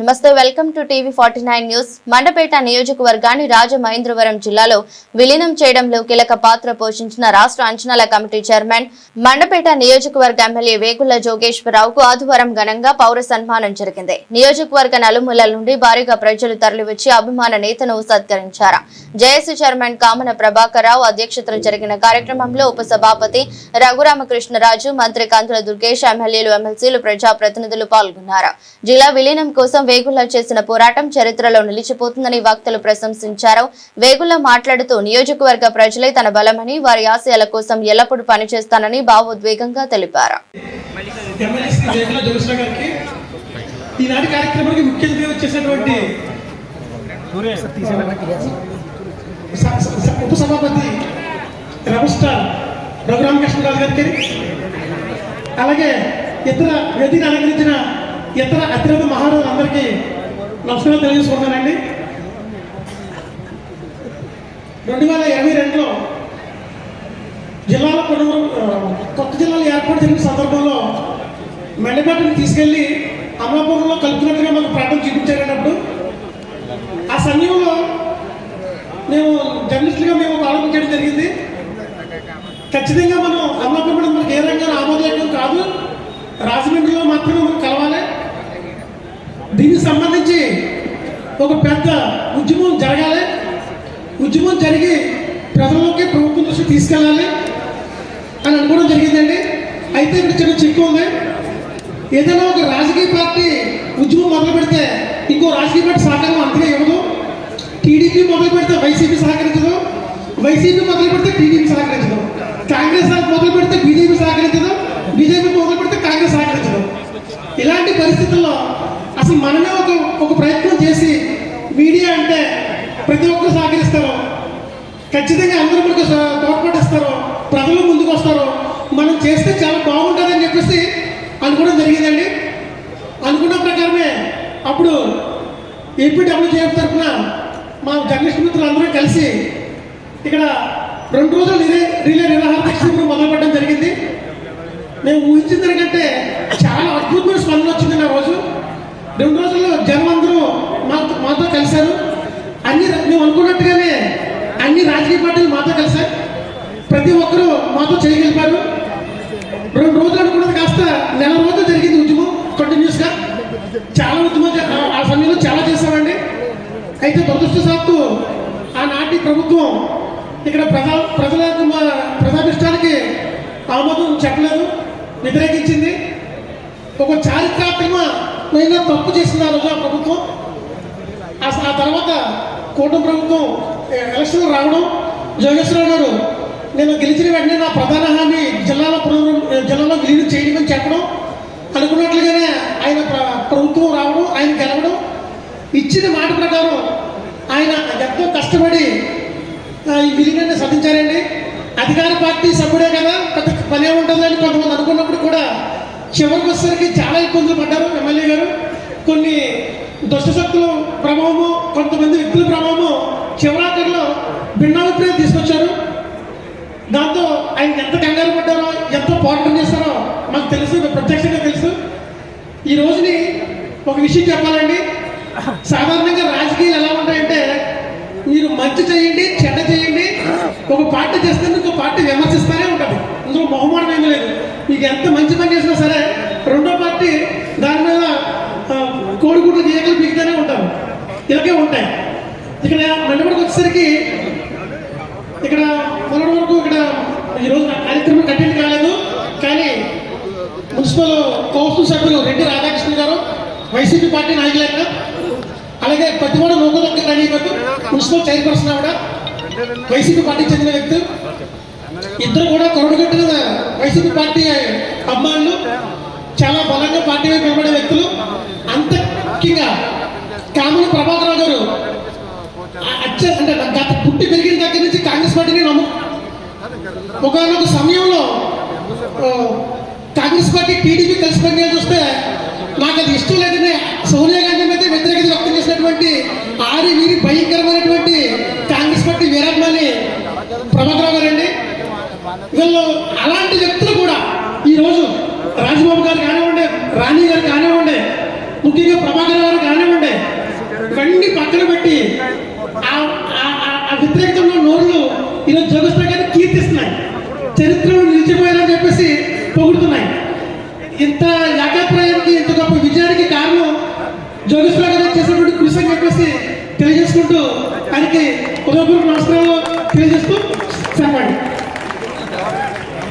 నమస్తే welcome to TV forty nine news. Mandapeta నియోజకవర్గాన్ని రాజమహేంద్రవరం జిల్లాలో విలీనం చేయడంలో కీలక పాత్ర పోషించిన రాష్ట్ర అంచనాల కమిటీ చైర్మన్ మండపేట నియోజకవర్గ ఎమ్మెల్యే వేగుళ్ళ జోగేశ్వరరావుకు ఆదివారం ఘనంగా పౌర సన్మానం జరిగింది. నియోజకవర్గ నలుమూలల నుండి భారీగా ప్రజలు తరలివచ్చి అభిమాన నేతను సత్కరించారు. జేఏసీ చైర్మన్ కామన ప్రభాకర్ రావు అధ్యక్షతన జరిగిన కార్యక్రమంలో ఉపసభాపతి రఘురామకృష్ణరాజు మంత్రి కందుల దుర్గేష్ ఎమ్మెల్యేలు ఎమ్మెల్సీలు ప్రజాప్రతినిధులు పాల్గొన్నారు. జిల్లా విలీనం కోసం వేగుల్లా చేసిన పోరాటం చరిత్రలో నిలిచిపోతుందని వక్తలు ప్రశంసించారు. వేగుల్లా మాట్లాడుతూ నియోజకవర్గ ప్రజలే తన బలమని వారి ఆశయాల కోసం ఎల్లప్పుడూ పనిచేస్తానని భావోద్వేగంగా తెలిపారు. ఈనాటి కార్యక్రమానికి ముఖ్య వచ్చేసినటువంటి ఉప సభాపతి రఘురామకృష్ణరాజు గారికి అలాగే ఇతర వేదికను అలంకరించిన ఇతర అతిరథ మహారాజులందరికీ నమస్కారం తెలియజేసుకుంటానండి రెండు వేల ఇరవై రెండులో జిల్లాలో కొన్ని కొత్త జిల్లాలు ఏర్పాటు జరిగిన సందర్భంలో మెండపేటని తీసుకెళ్ళి అమలాపురంలో కలుపుతున్నట్టుగా మాకు ప్రకటన చూపించారన్నప్పుడు ఆ సమయంలో మేము జర్నలిస్టులుగా మేము ఆలోచించడం జరిగింది. ఖచ్చితంగా మనం అమలాపురం మనకి ఏ రంగా ఆమోదయోగ్యం కాదు. రాజమండ్రిలో మాత్రమే మనం కలవాలి. ఒక పెద్ద ఉద్యమం జరగాలి. ఉద్యమం జరిగి ప్రజల్లోకి ప్రభుత్వం దృష్టి తీసుకెళ్ళాలి అని అనుకోవడం జరిగిందండి. అయితే ఇక్కడ చిన్న చిక్కు ఉంది. ఏదైనా ఒక రాజకీయ పార్టీ ఉద్యమం మొదలు పెడితే ఇంకో రాజకీయ పార్టీ సహకారం అంతగా ఇవ్వదు. టీడీపీ మొదలు పెడితే వైసీపీ సహకరించదు. వైసీపీ మొదలు పెడితే టీడీపీ సహకరించదు. కాంగ్రెస్ మొదలు పెడితే బీజేపీ సహకరించదు. బీజేపీ మొదలు పెడితే కాంగ్రెస్ సహకరించదు. ఇలాంటి పరిస్థితుల్లో అసలు మనమే ఒక ఒక ప్రయత్నం చేసి మీడియా అంటే ప్రతి ఒక్కరు సహకరిస్తారు ఖచ్చితంగా అందరూ మనకు స- తోడ్పడిస్తారు ప్రజలు ముందుకు వస్తారు మనం చేస్తే చాలా బాగుంటుందని చెప్పేసి అనుకోవడం జరిగిందండి అనుకున్న ప్రకారమే అప్పుడు ఏపీడబ్ల్యూజేఎఫ్ తరఫున మా జర్నలిస్ట్ మిత్రులు అందరూ కలిసి ఇక్కడ రెండు రోజులు రిలే రిలే నిర్వహణ మొదలుపెట్టడం జరిగింది మేము ఊహించిన దానికంటే చాలా అద్భుతమైన స్పందన వచ్చింది ఆ రోజు రెండు రోజుల్లో జనం అందరూ మాతో మాతో కలిశారు? అన్ని మేము అనుకున్నట్టుగానే అన్ని రాజకీయ పార్టీలు మాతో కలిశారు. ప్రతి ఒక్కరూ మాతో చేయగలిపారు. రెండు రోజులు అనుకున్నది కాస్త నెల రోజులు జరిగింది ఉద్యమం కంటిన్యూస్గా చాలా ఉద్యమం ఆ- సమయంలో చాలా చేశామండి. అయితే దురదృష్టశాత్తు ఆనాటి ప్రభుత్వం ఇక్కడ ప్రజా ప్రజల మా- ప్రజాభిష్టానికి ఆమోదం చెప్పలేదు వ్యతిరేకించింది. ఒక చారిత్రాత్మకమైన తప్పు చేసింది ఆ రోజు ఆ ప్రభుత్వం. ఆ తర్వాత కూటమి ప్రభుత్వం ఎలక్షన్ రావడం జోగేశ్వరరావు గారు నేను గెలిచిన వెంటనే నా ప్రధాన హామీ జిల్లాలో జిల్లాలో విలీనం చేయడం చెప్పడం. అనుకున్నట్లుగానే ఆయన ప్రభుత్వం రావడం ఆయన గెలవడం. ఇచ్చిన మాట ప్రకారం ఆయన ఎంతో కష్టపడి ఈ విలీనాన్ని సాధించారండి. అధికార పార్టీ సభ్యుడే కదా పెద్ద పనే ఉంటుందని కొంతమంది అనుకున్నప్పుడు కూడా చివరికి వచ్చేసరికి చాలా ఇబ్బందులు పడ్డారు ఎమ్మెల్యే గారు. కొన్ని దుష్టశక్తుల ప్రభావము కొంతమంది వ్యక్తుల ప్రభావము చివరాఖరిలో భిన్నాభిప్రాయం తీసుకొచ్చారు. దాంతో ఆయన ఎంత కంగారు పడ్డారో ఎంత పోరాటం చేస్తారో మాకు తెలుసు ప్రత్యక్షంగా తెలుసు. ఈ రోజుని ఒక విషయం చెప్పాలండి. సాధారణంగా రాజకీయాలు ఎలా ఉంటాయంటే మీరు మంచి చేయండి చెడ్డ చేయండి ఒక పార్టీ చేస్తే ఇంకో పార్టీ విమర్శిస్తూనే ఉంటుంది. ఇందులో బహుమానం ఏమీ లేదు. మీకు ఎంత మంచి పని చేసినా సరే రెండో పార్టీ దాని మీద ఆ, కోడిగుడ్లు గీయకలు పీకుతూనే ఉంటారు ఇలాగే ఉంటాయి. ఇక్కడ మండపడికి వచ్చేసరికి ఇక్కడ మొన్నటి వరకు ఇక్కడ ఈరోజు నా కార్యక్రమం కంటిన్యూ కాలేదు. కానీ మున్సిపల్ కౌన్సిల్ సభ్యులు రెడ్డి రాధాకృష్ణ గారు వైసీపీ పార్టీ నాయకులైన అలాగే పత్తివాడ లోకదొక్క కానీ మున్సిపల్ చైర్పర్సన్ ఆవిడ వైసీపీ పార్టీకి చెందిన వ్యక్తి ఇద్దరు కూడా కొరడుగట్టిన వైసీపీ పార్టీ అభిమానులు చాలా బలంగా పార్టీ వైపు నిలబడే వ్యక్తులు. అంత ముఖ్యంగా కామని ప్రభాకరరావు గారు అచ్చ అంటే గత పుట్టి పెరిగిన దగ్గర నుంచి కాంగ్రెస్ పార్టీని నమ్ము. ఒకనొక సమయంలో కాంగ్రెస్ పార్టీ టీడీపీ కలిసి పనిచేయాల్సి వస్తే నాకు అది ఇష్టం లేదని సోనియా గాంధీ మీద వ్యతిరేకత వ్యక్తం చేసినటువంటి ఆరి వీరి భయంకరమైనటువంటి కాంగ్రెస్ పార్టీ వీరాత్మాని ప్రభాకరావు గారండి. వీళ్ళు అలాంటి వ్యక్తులు కూడా ఈరోజు రాజబాబు గారు కానివ్వండి రాణి గారు కానివ్వండి ముఖ్యంగా ప్రభాకర్ గారు కానివ్వండి కండి పక్కన పెట్టి ఆ వ్యతిరేకతలో నోళ్ళు ఈరోజు జోగేశ్వర గారిని కీర్తిస్తున్నాయి. చరిత్రలో నిలిచిపోయారని చెప్పేసి పొగుడుతున్నాయి. ఇంత యాగాత్రయానికి ఇంత గొప్ప విజయానికి కారణం జోగేశ్వర గారు చేసినటువంటి కృషి అని చెప్పేసి తెలియజేసుకుంటూ ఆయనకి ఉదయపూర్వక నమస్కారాలు తెలియజేస్తూ